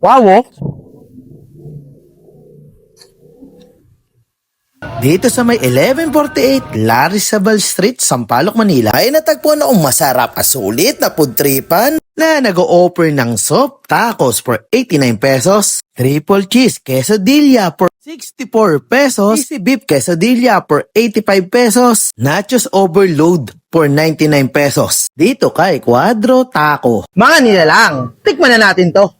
Wow, oh. Dito sa may 1148 Larisabal Street, Sampaloc, Manila ay natagpuan akong masarap at sulit na pudtripan na nag-o-offer ng soup tacos for 89 pesos, triple cheese quesadilla for 64 pesos, easy beef quesadilla for 85 pesos, nachos overload for 99 pesos. Dito kay Quadro Taco. Mga nilalang, tikman na natin to.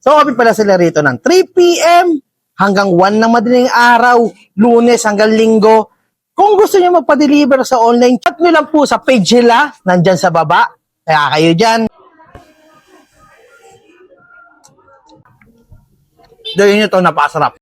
So, open pala sila rito ng 3 p.m. hanggang 1 ng madaling araw, lunes hanggang linggo. Kung gusto niyo magpa-deliver sa online, chat nyo lang po sa page nila, nandyan sa baba. Kaya kayo dyan. Dahil nyo ito napasarap.